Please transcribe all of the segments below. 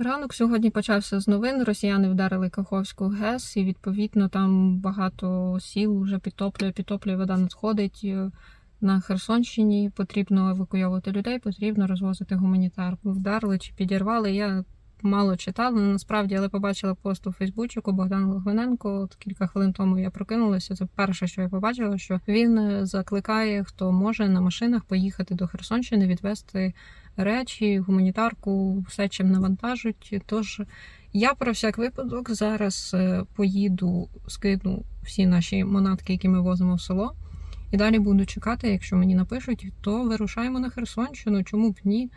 Ранок сьогодні почався з новин. Росіяни вдарили Каховську ГЕС, і відповідно там багато сіл вже підтоплює, підтоплює, вода надходить. Е, На Херсонщині потрібно евакуйовувати людей, потрібно розвозити гуманітарку. Вдарили чи підірвали. Я мало читала насправді, але побачила пост у Фейсбучику Богдан Логвиненко. От кілька хвилин тому я прокинулася. Це перше, що я побачила, що він е, закликає, хто може на машинах поїхати до Херсонщини, відвести речі, гуманітарку, все чим навантажуть. Тож я про всяк випадок зараз е, поїду, скину всі наші монатки, які ми возимо в село. І далі буду чекати, якщо мені напишуть, то вирушаємо на Херсонщину. Чому б ні?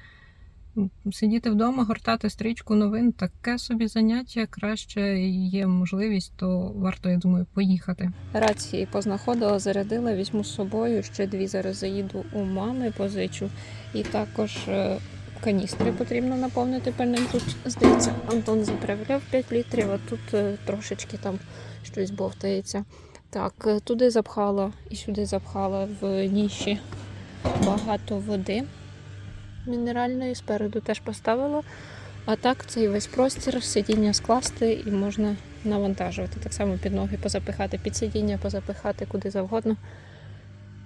Сидіти вдома, гортати стрічку новин таке собі заняття. Краще є можливість, то варто, я думаю, поїхати. Рації познаходила, зарядила, візьму з собою. Ще дві зараз заїду у мами, позичу. І також е, каністри потрібно наповнити пальним. Тут, здається, Антон заправляв 5 літрів, а тут е, трошечки там щось бовтається. Так, е, туди запхала і сюди запхала в ніші багато води мінеральної, спереду теж поставила. А так цей весь простір, сидіння скласти і можна навантажувати. Так само під ноги позапихати, під сидіння позапихати куди завгодно.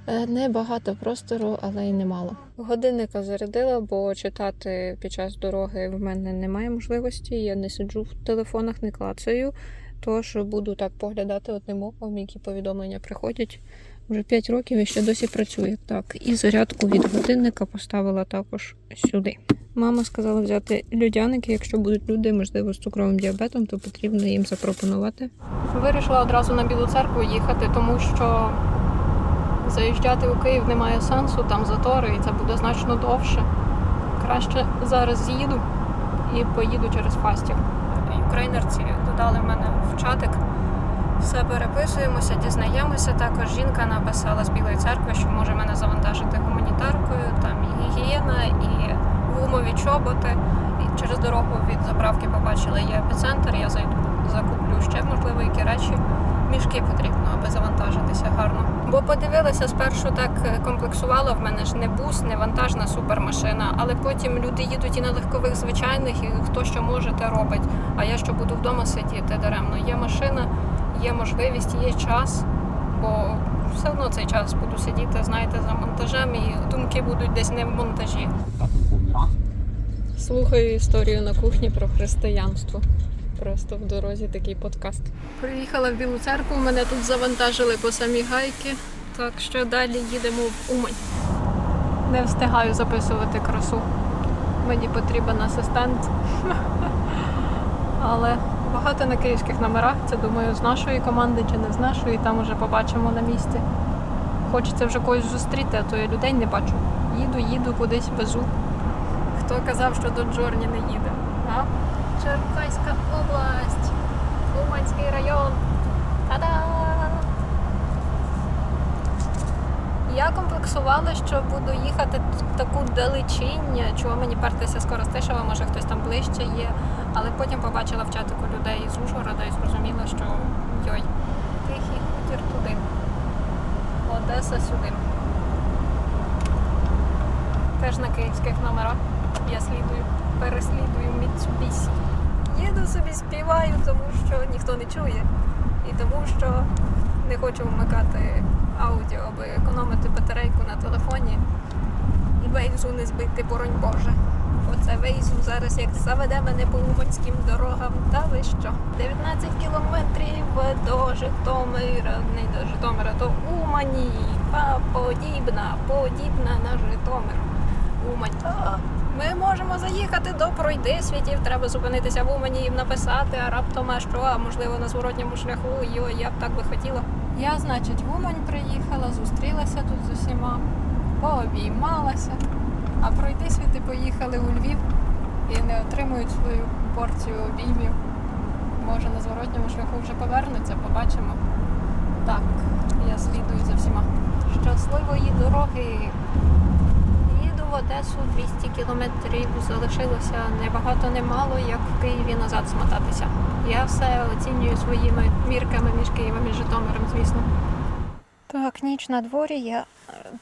Е, Небагато простору, але й немало. Годинника зарядила, бо читати під час дороги в мене немає можливості. Я не сиджу в телефонах, не клацаю. Тож буду так поглядати одним оком, які повідомлення приходять. Вже 5 років і ще досі працює. Так, і зарядку від годинника поставила також сюди. Мама сказала взяти людяники, якщо будуть люди, можливо, з цукровим діабетом, то потрібно їм запропонувати. Вирішила одразу на Білу церкву їхати, тому що заїжджати у Київ немає сенсу, там затори, і це буде значно довше. Краще зараз з'їду і поїду через Фастів. Українерці додали мене в чатик. Все переписуємося, дізнаємося. Також жінка написала з Білої церкви, що може мене завантажити гуманітаркою, там і гігієна, і гумові чоботи. І через дорогу від заправки побачила є епіцентр. Я зайду, закуплю ще можливо які речі. Мішки потрібно, аби завантажитися гарно. Бо подивилася спершу так е, комплексувала. В мене ж не бус, не вантажна супермашина. Але потім люди їдуть і на легкових звичайних, і хто що може, те робить. А я що буду вдома сидіти даремно. Є машина, є можливість, є час, бо все одно цей час буду сидіти, знаєте, за монтажем, і думки будуть десь не в монтажі. Слухаю історію на кухні про християнство. Просто в дорозі такий подкаст. Приїхала в Білу церкву, мене тут завантажили по самі гайки. Так що далі їдемо в Умань. Не встигаю записувати красу. Мені потрібен асистент. Але багато на київських номерах. Це думаю, з нашої команди чи не з нашої, там уже побачимо на місці. Хочеться вже когось зустріти, а то я людей не бачу. Їду, їду, кудись везу. Хто казав, що до Джорні не їде? А? Черкаська область, Уманський район. Та-да! Я комплексувала, що буду їхати в таку далечінь, чого мені партися з Коростишева, може хтось там ближче є. Але потім побачила в чатику людей з Ужгорода і зрозуміла, що йой, тихий хутір туди. Одеса сюди. Теж на київських номерах. Я слідую, переслідую Mitsubishi. Їду собі, співаю, тому що ніхто не чує. І тому що не хочу вмикати аудіо, аби економити батарейку на телефоні. І вейзу не збити, боронь Боже. Оце вейзу зараз як заведе мене по уманським дорогам. Та ви що? 19 кілометрів до Житомира, не до Житомира, до Умані. Па, подібна, подібна на Житомир. Умань. Ми можемо заїхати до пройди світів. Треба зупинитися в Умані і написати, а раптом а що, а можливо на зворотньому шляху. Йо, я б так би хотіла. Я, значить, в Умань приїхала, зустрілася тут з усіма, пообіймалася. А пройди світи поїхали у Львів і не отримують свою порцію обіймів. Може на зворотньому шляху вже повернуться, побачимо. Так, я слідую за всіма. Щасливої дороги! Їду в Одесу 200 кілометрів. Залишилося не багато, не як в Києві назад смотатися. Я все оцінюю своїми мірками між Києвом і Житомиром, звісно. Так, ніч на дворі, я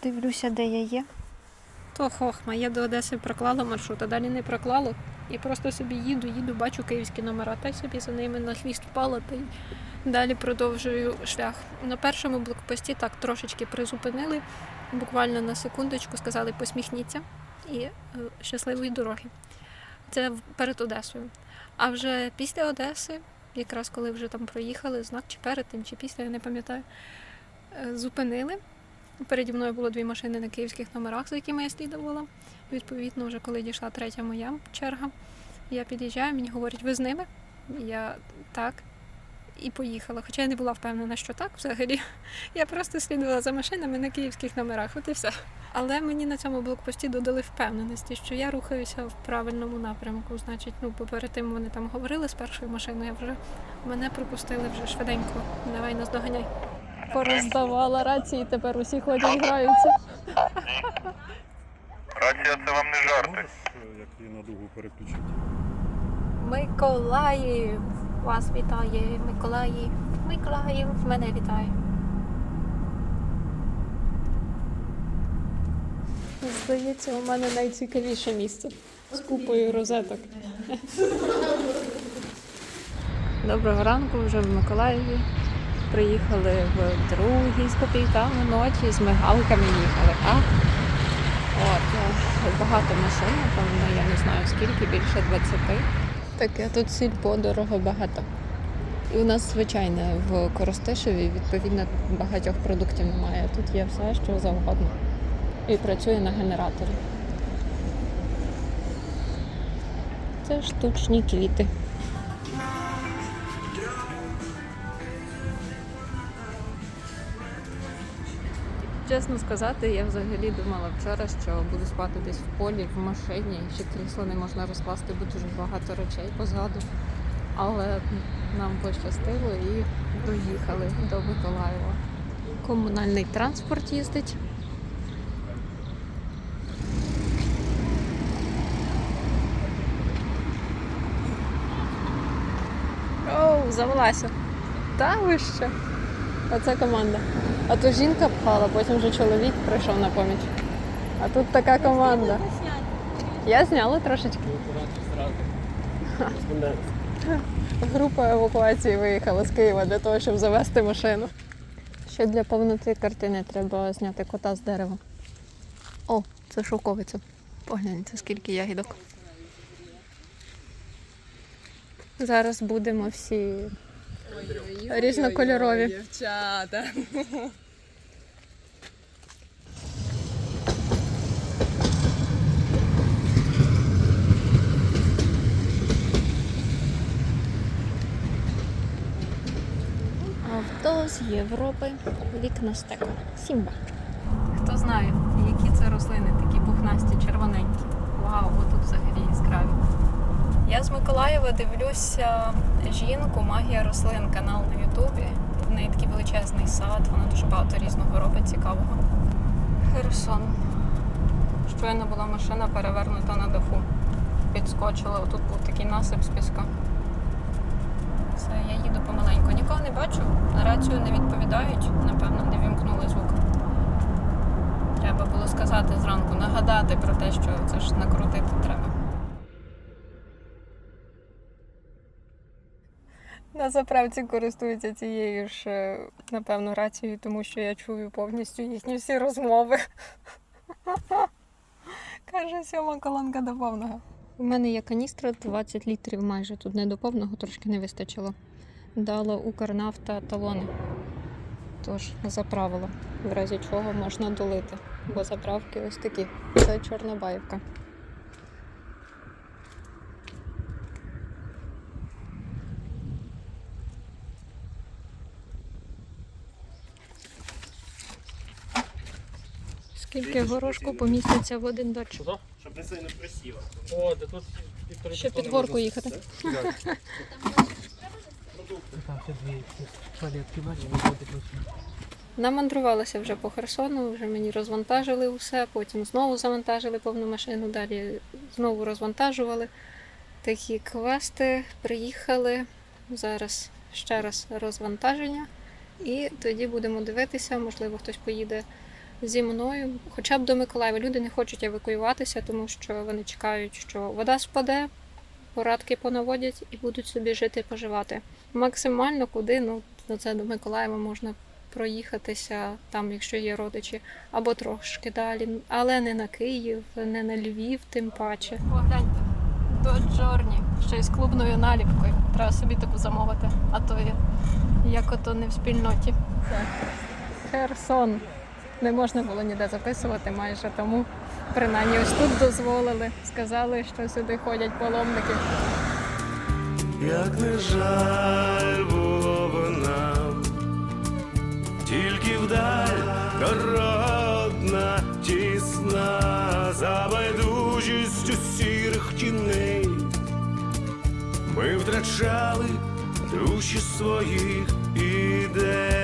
дивлюся, де я є. То хохма, я до Одеси проклала маршрут, а далі не проклала. І просто собі їду, їду, бачу київські номера, та й собі за ними на хвіст впала та й далі продовжую шлях. На першому блокпості так трошечки призупинили, буквально на секундочку сказали посміхніться і е, щасливої дороги. Це перед Одесою. А вже після Одеси, якраз коли вже там проїхали, знак чи перед тим, чи після, я не пам'ятаю, е, зупинили. Переді мною було дві машини на київських номерах, за якими я слідувала. Відповідно, вже коли дійшла третя моя черга, я під'їжджаю, мені говорять, ви з ними? Я так. І поїхала. Хоча я не була впевнена, що так взагалі. Я просто слідувала за машинами на київських номерах, от і все. Але мені на цьому блокпості додали впевненості, що я рухаюся в правильному напрямку. Значить, ну, бо перед тим вони там говорили з першою машиною, вже мене пропустили вже швиденько. Давай нас доганяй. Пороздавала рації, тепер усі ходять, граються. Рація це вам не жарти. Е, як її на дугу переключити? Миколаїв. Вас вітає Миколаїв. Миколаїв мене вітає. Здається, у мене найцікавіше місце з купою розеток. Доброго ранку, вже в Миколаєві. Приїхали в другій з копійками ночі, з мигалками їхали. А? От, е, багато машин, певно, я не знаю скільки, більше 20. Таке тут сільпо дорого багато. І у нас звичайне в Коростишеві, відповідно, багатьох продуктів немає. Тут є все, що завгодно. І працює на генераторі. Це штучні квіти. Чесно сказати, я взагалі думала вчора, що буду спати десь в полі, в машині, що крісло не можна розкласти, бо дуже багато речей позаду. Але нам пощастило і доїхали до Миколаєва. Комунальний транспорт їздить. Оу, завелася. Та ви що? Оце команда. А то жінка пхала, потім вже чоловік прийшов на поміч. А тут така команда. Я зняла трошечки. Група евакуації виїхала з Києва для того, щоб завести машину. Ще для повноти картини треба зняти кота з дерева. О, це шовковиця. Погляньте, скільки ягідок. Зараз будемо всі різнокольорові. Дівчата. Авто з Європи, вікна стека. Сімба. Хто знає, які це рослини, такі пухнасті, червоненькі. Вау, отут взагалі яскраві. Я з Миколаєва дивлюся жінку Магія рослин канал на Ютубі. В неї такий величезний сад, вона дуже багато різного робить цікавого. Херсон. Щойно була машина перевернута на даху. Підскочила, отут був такий насип з піска. Все, я їду помаленьку. Нікого не бачу, на рацію не відповідають, напевно, не вімкнули звук. Треба було сказати зранку, нагадати про те, що це ж накрутити треба. На заправці користуються цією ж, е, напевно, рацією, тому що я чую повністю їхні всі розмови. Каже, сьома колонка до повного. У мене є каністра 20 літрів майже. Тут не до повного, трошки не вистачило. Дала Укрнафта талони. Тож заправила, в разі чого можна долити. Бо заправки ось такі. Це Чорнобаївка. Скільки горошку поміститься в один? Що? Щоб не сильно присіло. О, да тут півтори Ще під горку їхати. Там ще дві палетки, бачиш. Намандрувалася вже по Херсону, вже мені розвантажили усе, потім знову завантажили повну машину, далі знову розвантажували. Такі квести приїхали. Зараз ще раз розвантаження. І тоді будемо дивитися, можливо, хтось поїде зі мною, хоча б до Миколаєва. Люди не хочуть евакуюватися, тому що вони чекають, що вода спаде, порадки понаводять і будуть собі жити поживати. Максимально куди, ну це до Миколаєва можна проїхатися, там, якщо є родичі, або трошки далі, але не на Київ, не на Львів, тим паче. Погляньте, до Джорні, ще й з клубною наліпкою. Треба собі таку замовити, а то є як ото не в спільноті. Херсон. Не можна було ніде записувати майже, тому принаймні ось тут дозволили. Сказали, що сюди ходять паломники. як не жаль було б нам, тільки вдаль дородна, тісна, за байдужістю сірих тіней. Ми втрачали душі своїх ідей.